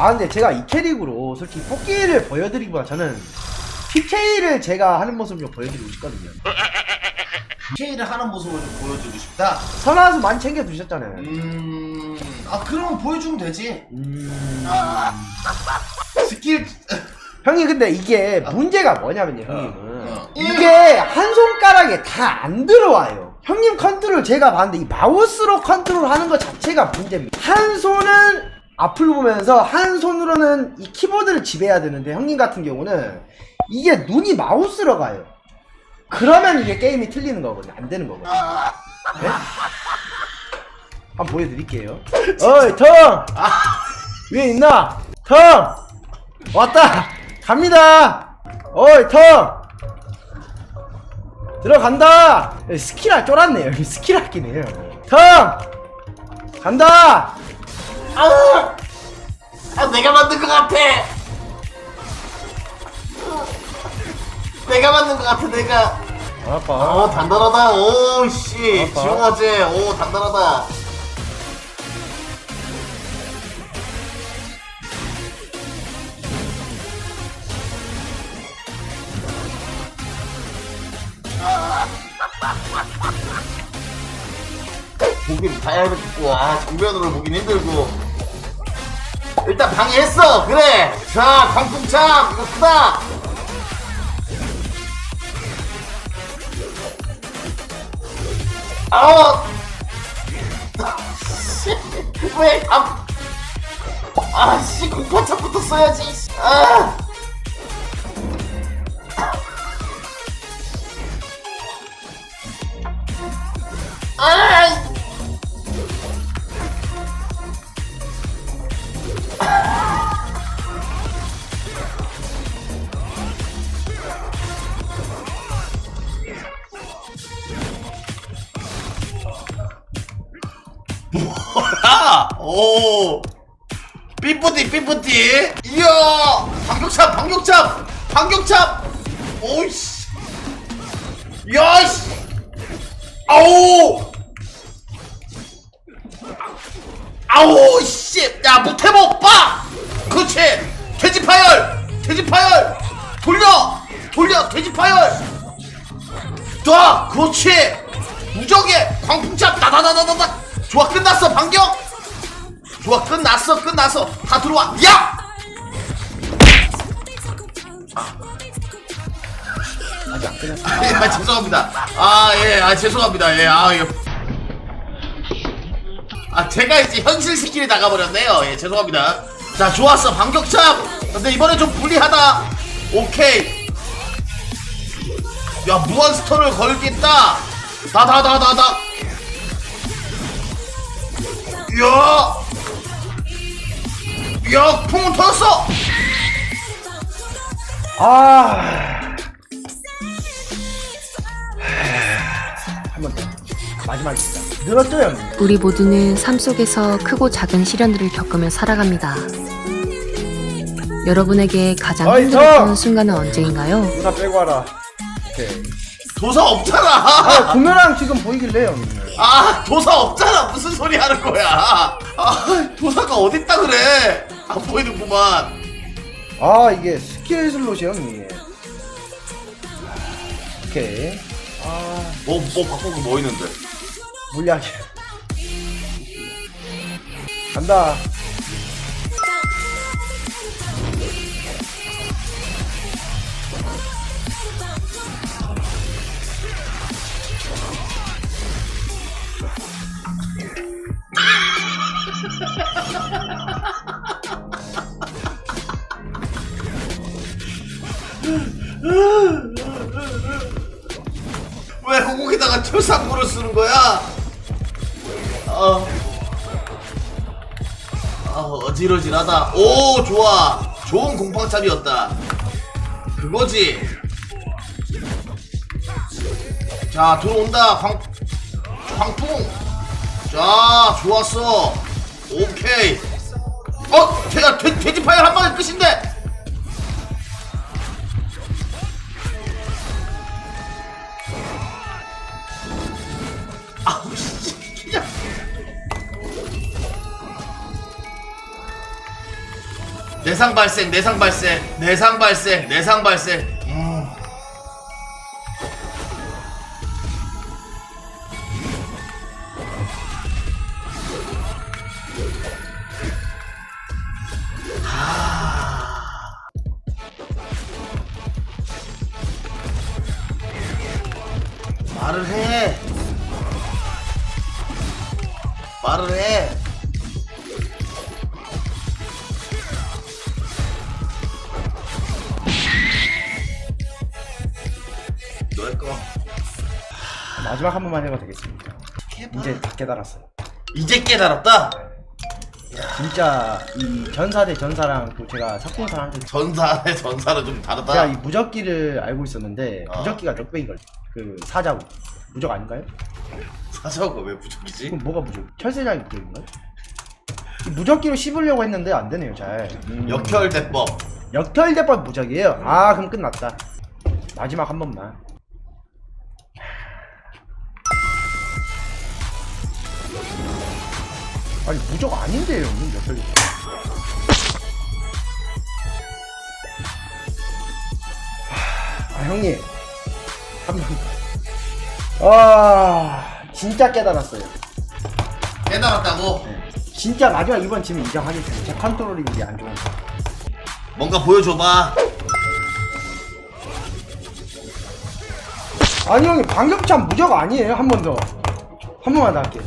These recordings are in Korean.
아 근데 제가 이 캐릭으로 솔직히 뽑기를 보여드리기보다 저는 PK를 제가 하는 모습을 좀 보여드리고 싶거든요. K를 하는 모습을 좀 보여주고 싶다. 선화수 많이 챙겨 두셨잖아요. 음, 아 그러면 보여주면 되지. 음... 스킬 형님 근데 이게 문제가 뭐냐면요 형님은 어. 이게 한 손가락에 다 안 들어와요 형님 컨트롤 제가 봤는데 이 마우스로 컨트롤 하는 것 자체가 문제입니다 한 손은 앞을 보면서 한 손으로는 이 키보드를 지배해야 되는데 형님 같은 경우는 이게 눈이 마우스로 가요. 그러면 이게 게임이 틀리는 거거든요. 안 되는 거거든요. 네? 한번 보여드릴게요. 어이 텅! 위에 있나? 텅! 왔다! 갑니다! 어이 텅! 들어간다! 여기 스킬 할 쫄았네요. 여기 스킬할 끼네요. 텅! 간다 아, 아 내가 만든 것 같아. 내가 만든 것 같아 내가. 아빠 어 단단하다. 오씨 아빠. 지용아지. 오 단단하다. 보긴 봐야 겠고 아 정면으로 보긴 힘들고. 일단 방해했어. 그래. 자 광풍참. 이거 크다. 아우 왜 감... 아씨 공파차부터 써야지 아 아! 오. 삐뿌띠 삐뿌띠. 이야. 반격참 반격참 반격참. 오이씨. 야씨. 아오. 아오 씨. 야 무태복 빠. 그렇지. 돼지 파열. 돼지 파열. 돌려. 돌려. 돼지 파열. 자, 그렇지. 무적의 광풍차 다다다다다다. 좋아, 끝났어. 반격. 좋아, 끝났어. 끝났어. 다 들어와. 야! 끝났어 예, 아, 죄송합니다. 아, 예, 아, 죄송합니다. 예, 아, 예. 아, 제가 이제 현실 스킬이 나가버렸네요. 예, 죄송합니다. 자, 좋았어. 반격참. 근데 이번에 좀 불리하다. 오케이. 야, 무한스톤을 걸겠다. 다다다다다. 야! 야, 풍은 터졌어! 아 한 번 더 마지막입니다 늘었죠 형님 우리 모두는 삶 속에서 크고 작은 시련들을 겪으며 살아갑니다. 여러분에게 가장 어이, 힘들었던 저! 순간은 언제인가요? 누나 빼고 와라 오케이 도사 없잖아! 아 구매랑 지금 보이길래 형님 아 도사 없잖아 무슨 소리 하는 거야 아 도사가 어딨다 그래 안 보이는구만. 아 이게 스킬 슬롯이 형님 오케이. 아. 뭐, 뭐거뭐 있는데? 물약이 간다 왜 호국에다가 철상구를 쓰는 거야? 어. 아 어지러지하다. 오 좋아. 좋은 공방참이었다. 그거지. 자 들어온다. 광 광풍. 자 좋았어. 오케이. 어 제가 돼, 돼지 파열 한 방에 끝인데 내상 발생 내상 발생 내상 발생 내상 발생. 음. 하... 말을 해. 말을 해 마지막 한 번만 해봐도 되겠습니다. 이제 다 깨달았어요. 이제 깨달았다 진짜 이 전사 대 전사랑 또 제가 사건사를 하는데 전사의 전사는 좀 다르다 제가 이 무적기를 알고 있었는데 어. 무적기가 넉백이걸 그 사자고 무적 아닌가요? 사자가 왜 부족이지? 그럼 뭐가 무적? 철새자기 무적인가요? 이 무적기로 씹으려고 했는데 안 되네요 잘. 음. 역혈 대법 역혈 대법 무적이에요. 아 그럼 끝났다. 마지막 한 번만. 아니 무적 아닌데요, 형님 역혈대법. 아 형님 한 번. 아 진짜 깨달았어요. 깨달았다고? 진짜 마지막 이번 지면 인정하겠습니다. 제 컨트롤이 이제 안 좋은. 뭔가 보여줘봐 아니 형님 반격참 무적 아니에요 한 번 더. 한 번만 더 할게.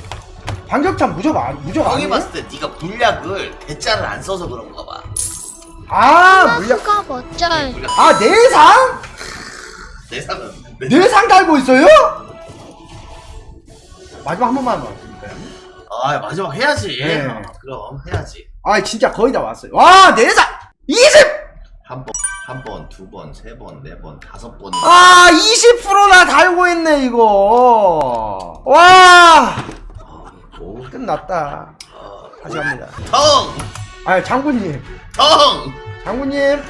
반격참 무적 아 무적 형이 아니에요? 봤을 때 네가 물약을 대자를 안 써서 그런가 봐 아 물량. 수가 멋져요. 물약 아 내상? 내상은 내... 내상 달고 있어요? 마지막 한 번만 더. 아 마지막 해야지 네. 어, 그럼 해야지 아 진짜 거의 다 왔어요. 와 내상 20. 한 번, 한 번, 두 번, 세 번, 네 번, 다섯 번. 아 20%나 달고 있네 이거. 와 오, 끝났다. 다시 갑니다. 텅! 아 장군님, 텅! 장군님. 네.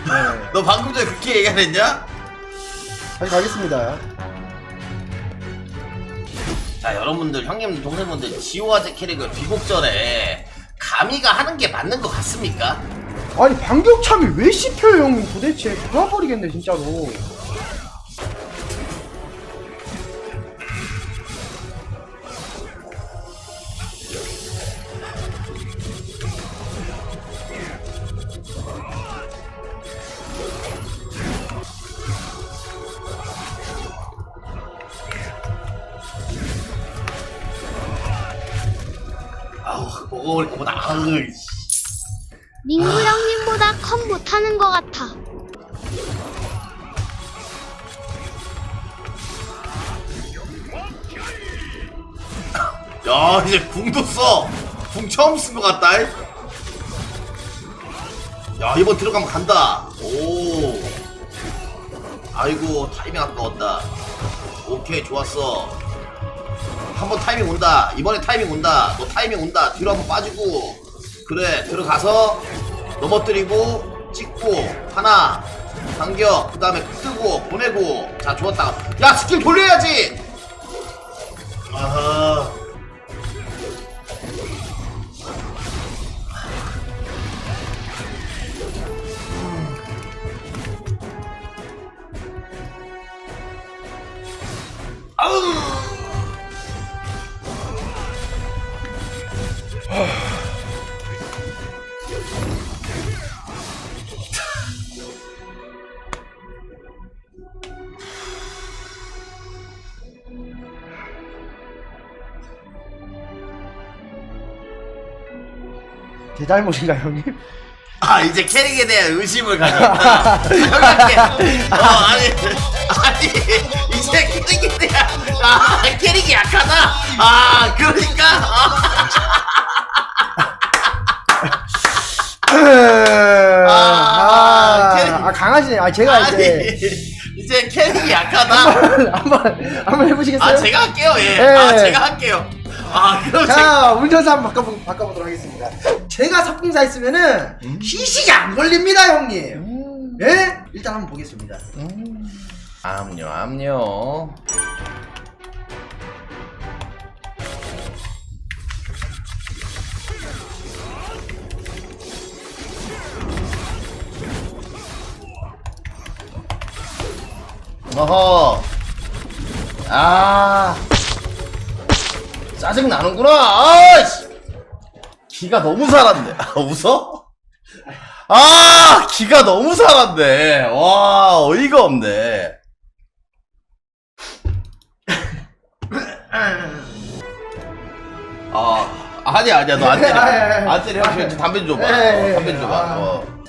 너 방금 전에 그렇게 얘기 안 했냐? 다시 가겠습니다. 자, 여러분들, 형님, 동생분들, 지오아제 캐릭을 비곡전에 가미가 하는 게 맞는 것 같습니까? 아니 반격참이 왜 씹혀요 형님 도대체 돌아버리겠네 진짜로 아우, 씨. 민구 형님보다 컴 못하는 것 같아. 야, 이제 궁도 써! 궁 처음 쓴 것 같다, 이. 야, 이번 들어가면 간다. 오. 아이고, 타이밍 아까웠다. 오케이, 좋았어. 한번 타이밍 온다. 이번에 타이밍 온다. 너 타이밍 온다. 뒤로 한번 빠지고. 그래, 들어가서 넘어뜨리고, 찍고, 하나, 당겨. 그 다음에 뜨고, 보내고. 자, 좋았다. 야, 스킬 돌려야지! 아하. 제 잘못인가요 형님? 아 이제 캐릭에 대한 의심을 가지고 있다. 형님께 어 아니 아니 이제 캐릭에 대한 아 캐릭이 약하다. 아 그러니까 아, 아, 캐릭- 아, 강하시네 아 아, 제가 아 니 이제 이제 캐릭이 약하다. 한번 한번 해보시겠어요? 아 제가 할게요 예. 네. 아 제가 할게요. 아, 자, 운전사 한번 바꿔보, 바꿔보도록 하겠습니다. 제가 석궁사 있으면은 음. 시식이 안 걸립니다, 형님. 음. 예? 일단 한번 보겠습니다. 음. 암요, 암요. 어허. 아. 짜증 나는구나. 아이씨. 기가 너무 살았네. 아, 웃어? 아, 기가 너무 살았네. 와, 어이가 없네. 아, 아니야, 아니야. 너 안 때려. 안 때려. 형, 담배 좀 줘봐. 어, 담배 좀 줘봐. 어.